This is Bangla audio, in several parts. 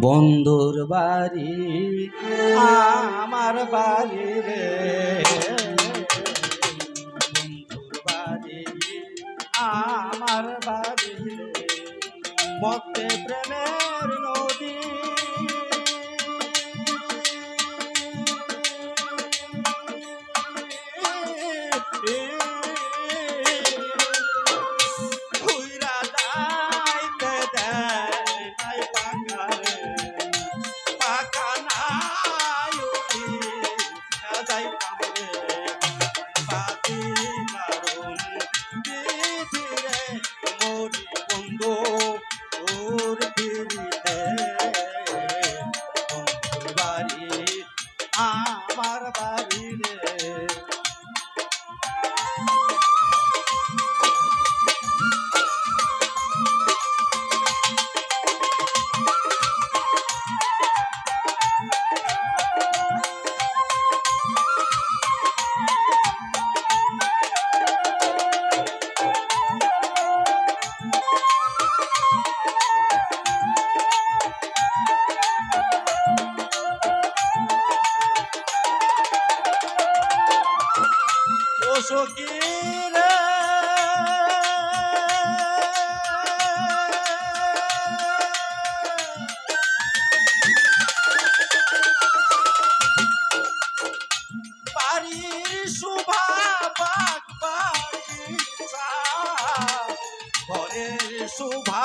বন্ধুর বাড়ি আমার বাড়ি রে। বন্ধুর বাড়ি আমার বাড়ি রে। মতে প্রেমের নদী সখীর। পারি শুভা বাগ বাগিচা ঘরের শুভা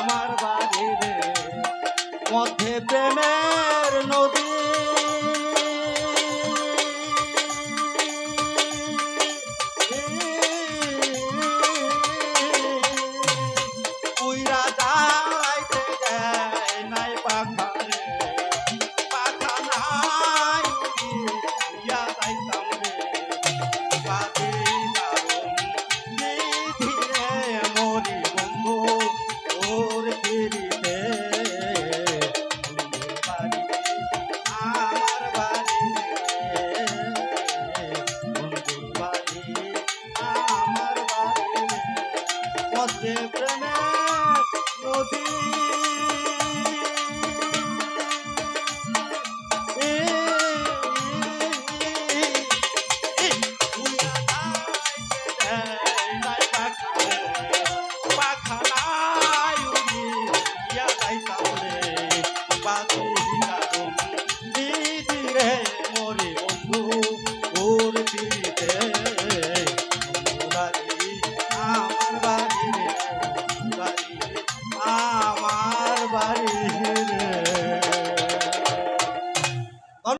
আমার বাড়ির মধ্যে প্রেমের নদী।